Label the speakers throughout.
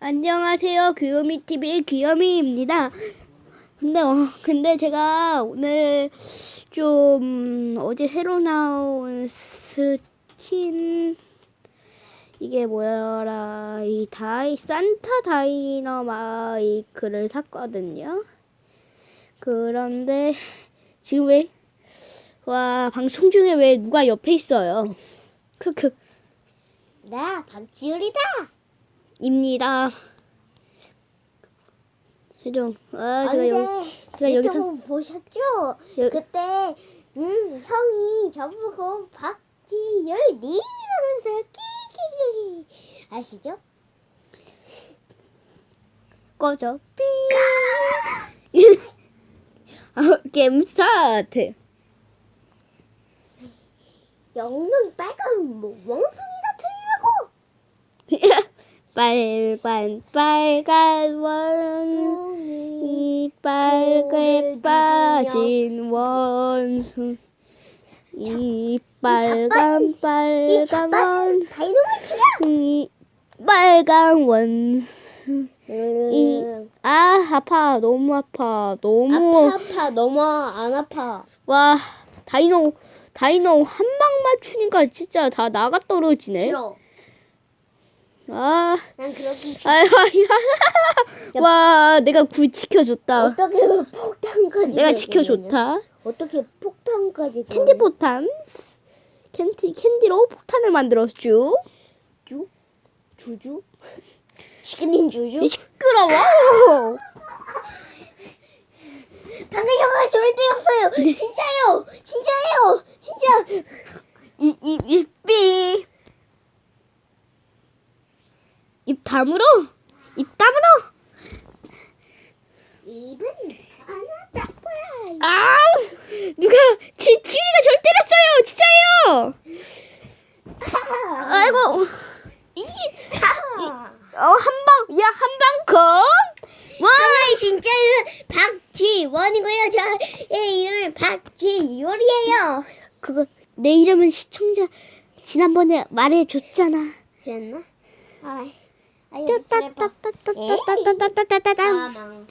Speaker 1: 안녕하세요. 귀요미 TV의 귀요미입니다. 근데 어, 근데 제가 오늘 좀 어제 새로 나온 스킨 이게 뭐야라 이 다이 산타 다이너마이크를 샀거든요. 그런데 지금 왜 와 방송 중에 왜 누가 옆에 있어요? 크크.
Speaker 2: 나 박지율이다.
Speaker 1: 입니다. 최종. 아, 제가
Speaker 2: 언제
Speaker 1: 여기, 제가 여기서
Speaker 2: 유튜브 보셨죠?
Speaker 1: 여-
Speaker 2: 그때 음 형이 저보고 박지율 님이라면서 끼끼끼 아시죠?
Speaker 1: 꺼져. 삐. 아, 게임 스타트.
Speaker 2: 영능 빨간 뭐 원숭이가 틀리라고.
Speaker 1: 빨간 빨간 원. 이 빨개 빠진 원숭. 이 빨간
Speaker 2: 이
Speaker 1: 빨간
Speaker 2: 자빠진
Speaker 1: 원.
Speaker 2: 다이너마이트야.
Speaker 1: 이 빨간 원숭. 이-
Speaker 2: 음,
Speaker 1: 아 아파 너무 아파 너무
Speaker 2: 아파 아파 너무 안 아파.
Speaker 1: 와 다이노 다이노 한 방 맞추니까 진짜 다 나가 떨어지네
Speaker 2: 싫어.
Speaker 1: 아
Speaker 2: 난 그렇게 싫어.
Speaker 1: 아유 아유 와 내가 구 지켜줬다
Speaker 2: 어떻게 폭탄까지
Speaker 1: 내가? 지켜줬다
Speaker 2: 어떻게 폭탄까지
Speaker 1: 캔디 포탄 캔디 캔디로 폭탄을 만들었죠
Speaker 2: 주? 주주? 시크린 주주?
Speaker 1: 시끄러워
Speaker 2: 방금 형아 저를 때렸어요.
Speaker 1: 네.
Speaker 2: 진짜요. 진짜예요. 진짜.
Speaker 1: 이이이 삐 입 다물어 입 다물어
Speaker 2: 입은 딱 봐야.
Speaker 1: 아우 누가 지 지우리가 절 때렸어요 진짜예요 아이고 이 어, 한 방, 야, 한방 컷. 와,
Speaker 2: 진짜 이름 박지원이고요. 저의 이름은 박지율이에요.
Speaker 1: 그거, 내 이름은 시청자, 지난번에 말해줬잖아.
Speaker 2: 그랬나? 아,
Speaker 1: 따따따따따따따따따따.
Speaker 2: 사망.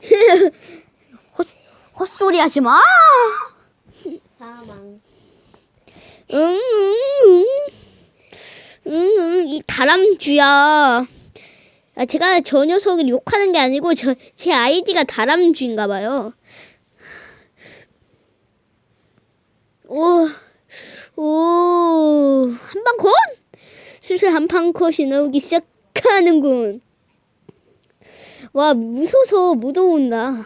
Speaker 1: 헛, 헛소리 하지 마.
Speaker 2: 사망.
Speaker 1: 응, 응, 응, 응, 이 다람쥐야. 아, 제가 저 녀석을 욕하는 게 아니고, 저, 제 아이디가 다람쥐인가 봐요. 오, 오, 한방 컷? 슬슬 한방 컷이 나오기 시작 하는군. 와, 무서워서 못 온다.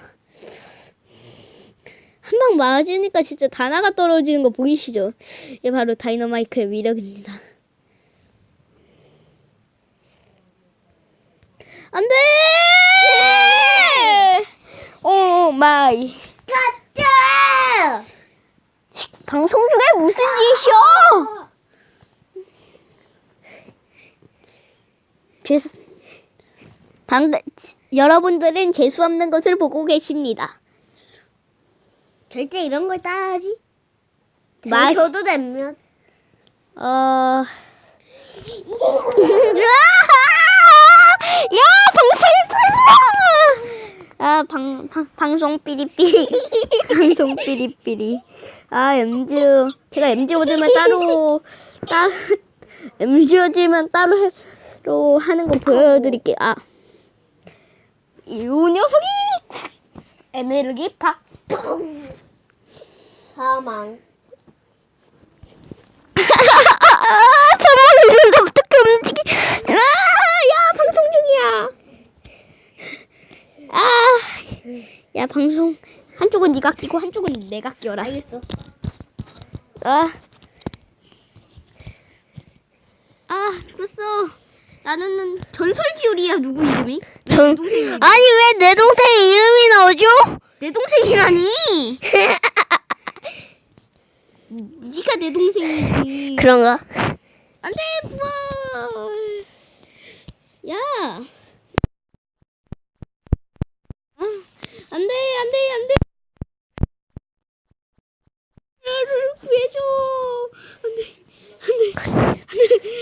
Speaker 1: 한 방 맞으니까 진짜 다 나가 떨어지는 거 보이시죠? 이게 바로 다이너마이크의 위력입니다. 안 돼! 오 마이.
Speaker 2: 가자.
Speaker 1: 방송 중에 무슨 짓이야? 죄수, 방, 여러분들은 재수 없는 것을 보고 계십니다.
Speaker 2: 절대 이런 걸 따라하지.
Speaker 1: 맛-
Speaker 2: 저도 되면.
Speaker 1: 어. 야, 방송이 불러! 아, 방, 방, 방송 삐리삐리. 방송 삐리삐리. 아, MG, 제가 MG 오지면 따로, 따로, MG 오지면 따로 해, 로 하는 거 보여드릴게요. 아. 이 녀석이! 에너지 팍.
Speaker 2: 사망.
Speaker 1: 아, 저번에 어떻게 움직이? 아, 야, 방송 중이야. 아, 야, 방송 한쪽은 네가 끼고 한쪽은 내가 끼워라.
Speaker 2: 알겠어.
Speaker 1: 아, 아, 죽었어. 나는 전설지율이야. 누구 이름이?
Speaker 2: 전
Speaker 1: 동생이
Speaker 2: 아니 왜 내 동생 이름이 나오죠?
Speaker 1: 내 동생이라니. 네가 내 동생이지.
Speaker 2: 그런가?
Speaker 1: 안돼 부활 야 아, 안돼 안돼 안돼 나를 구해줘 안돼 안돼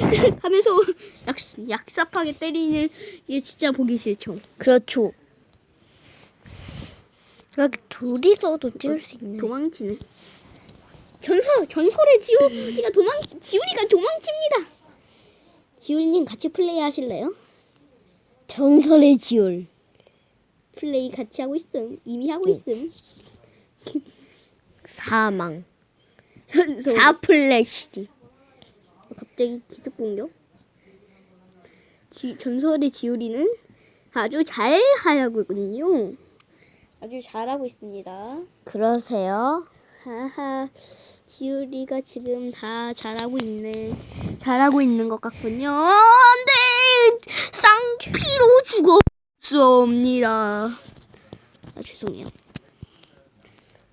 Speaker 1: 안돼 하면서 약, 약삽하게 때리는 이게 진짜 보기 싫죠.
Speaker 2: 그렇죠. 이렇게 둘이서도 찍을 수 있네.
Speaker 1: 도망치는. 전설 전설의 지우리가 도망 지우리가 도망칩니다. 지우리님 같이 플레이 하실래요?
Speaker 2: 전설의 지울.
Speaker 1: 플레이 같이 하고 있음. 이미 하고 있음.
Speaker 2: 사망.
Speaker 1: 전설.
Speaker 2: 사플래시.
Speaker 1: 갑자기 기습 공격. 지, 전설의 지우리는 아주 잘 하고군요. 아주 잘하고 있습니다.
Speaker 2: 그러세요?
Speaker 1: 하하, 지우리가 지금 다 잘하고 있네. 잘하고 있는 것 같군요. 안 돼! 쌍피로 죽었습니다. 아, 죄송해요.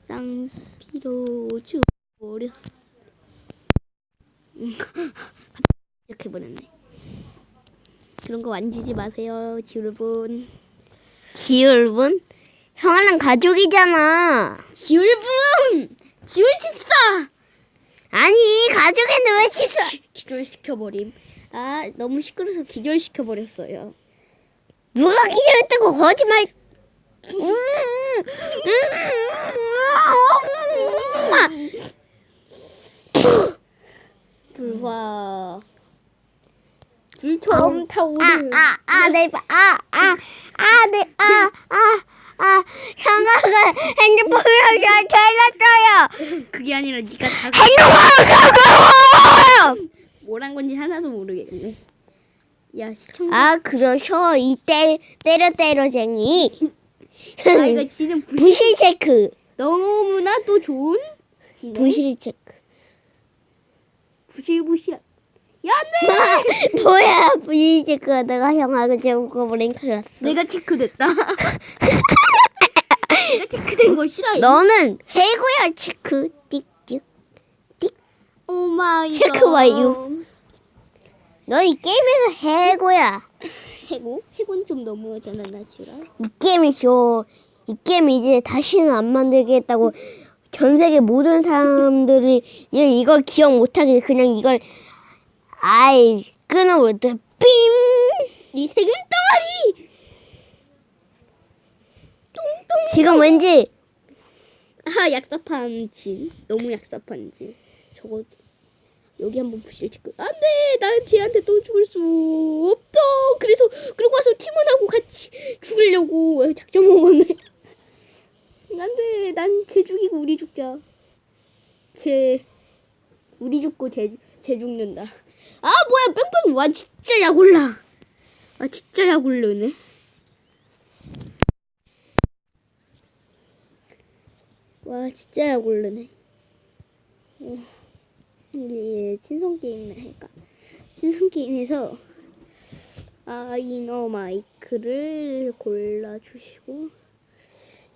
Speaker 1: 쌍피로 죽어버렸어. 음, 이렇게 버렸네. 그런 거 만지지 마세요, 지울분.
Speaker 2: 지울분? 형아는 가족이잖아.
Speaker 1: 지울분! 지울 집사!
Speaker 2: 아니 가족인데 왜 칩사?
Speaker 1: 기절시켜버림. 아, 너무 시끄러워서 기절시켜버렸어요.
Speaker 2: 누가 기절했다고 거짓말? 음, 음,
Speaker 1: 불화. 불처럼 타오르.
Speaker 2: 아, 아, 아, 내, 바- 아, 아, 아, 내, 아, 아, 아, 형아가 핸드폰을 잘랐어요.
Speaker 1: 그게 아니라 네가 다
Speaker 2: 핸드폰 가까워.
Speaker 1: 뭐란 건지 하나도 모르겠네. 야, 시청자.
Speaker 2: 아, 그러셔. 이 때, 때려 때려쟁이.
Speaker 1: 아, 이거 지금 부실,
Speaker 2: 부실 체크.
Speaker 1: 너무나 또 좋은
Speaker 2: 부실 체크.
Speaker 1: 부실부실. 야, 안 돼!
Speaker 2: 뭐야, 체크가 내가 형아가 죽어버린 큰일 났어.
Speaker 1: 내가 체크됐다. 내가 체크된 거 싫어.
Speaker 2: 너는 해고야, 체크. 띡띡.
Speaker 1: 오 마이
Speaker 2: 체크
Speaker 1: 갓.
Speaker 2: 완료. 너이 게임에서 해고야.
Speaker 1: 해고? 해고는 좀 너무하잖아, 나 싫어.
Speaker 2: 이 게임이 쇼. 이 게임 이제 다시는 안 만들겠다고 전 세계 모든 사람들이 이- 이걸 기억 못하게 그냥 이걸 아이 끊어버렸대. 삥!
Speaker 1: 네 세금 덩어리! 똥똥.
Speaker 2: 지금 왠지
Speaker 1: 아, 진. 너무 진. 저거 여기 한번 부실 체크. 안 돼! 난 쟤한테 또 죽을 수 없다. 그래서 그러고 와서 팀원하고 같이 죽으려고 작전 먹었네. 안 돼! 난 쟤 죽이고 우리 죽자. 쟤 우리 죽고 쟤, 쟤 죽는다. 아, 뭐야. 뺑뺑 와 진짜 약올라. 아, 진짜 약올르네. 와 진짜 약 오르네. 어, 이게 친선 게임을 할까? 친선 게임에서 아 이너 마이크를 골라주시고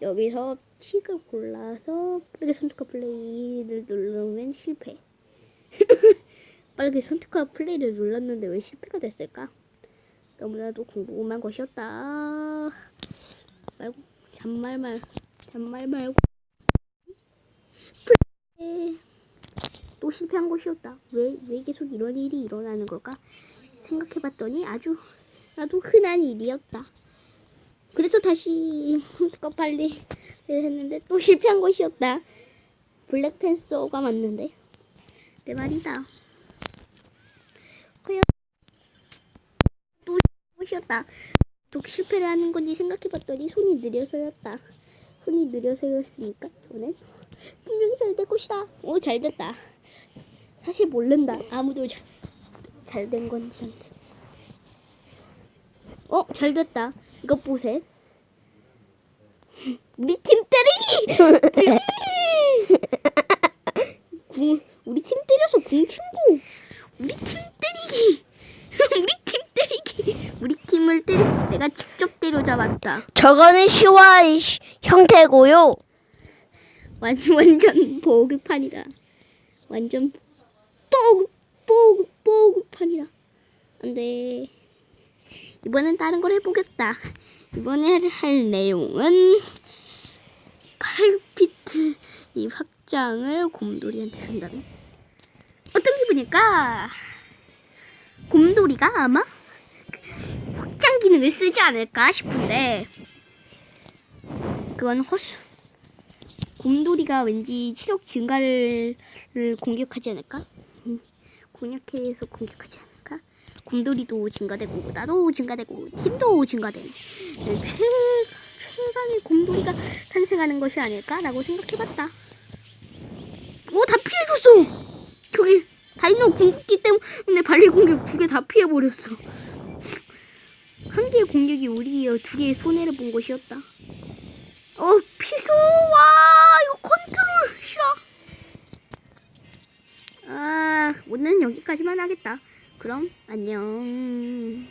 Speaker 1: 여기서 틱을 골라서 빠르게 선택과 플레이를 누르면 실패. 빠르게 선택과 플레이를 눌렀는데 왜 실패가 됐을까? 너무나도 궁금한 것이었다. 말고 잔말 말 잔말 말고. 플레이. 또 실패한 것이었다. 왜, 왜 계속 이런 일이 일어나는 걸까? 생각해봤더니 아주 나도 흔한 일이었다. 그래서 다시 거 빨리 했는데 또 실패한 것이었다. 블랙팬서가 맞는데 내 말이다. 그냥 또 것이었다. 또 실패를 하는 건지 생각해봤더니 손이 느려서였다. 손이 느려서였으니까 저는 분명히 잘될 것이다. 오, 잘 됐다. 사실 모른다. 아무도 잘된 건지 안 돼. 어, 잘 됐다. 이것 보세. 우리 팀 때리기! 궁, 우리 팀 때려서 궁 친구. 우리 팀 때리기. 우리 팀 때리기. 우리 팀을 때리, 내가 직접 때려잡았다.
Speaker 2: 저거는 시와 시- 형태고요.
Speaker 1: 완, 완전 보급판이다. 완전 뽀급 뽀급 뽀급판이다. 안 돼. 이번엔 다른 걸 해보겠다. 이번에 할 내용은 8피트 이 확장을 곰돌이한테 준다면 어떤 기분일까? 곰돌이가 아마 확장 기능을 쓰지 않을까 싶은데 그건 허수. 곰돌이가 왠지 체력 증가를 공격하지 않을까? 음, 공략해서 공격하지 않을까? 곰돌이도 증가되고 나도 증가되고 팀도 증가되는 네, 최 최강의 곰돌이가 탄생하는 것이 아닐까라고 생각해봤다. 오, 다 피해줬어. 저기 다이노 궁극기 때문에 발리 공격 두 개 다 피해버렸어. 한 개의 공격이 우리의 두 개의 손해를 본 것이었다. 어, 피소 와 이거 컨트롤 싫어. 아, 오늘은 여기까지만 하겠다. 그럼 안녕.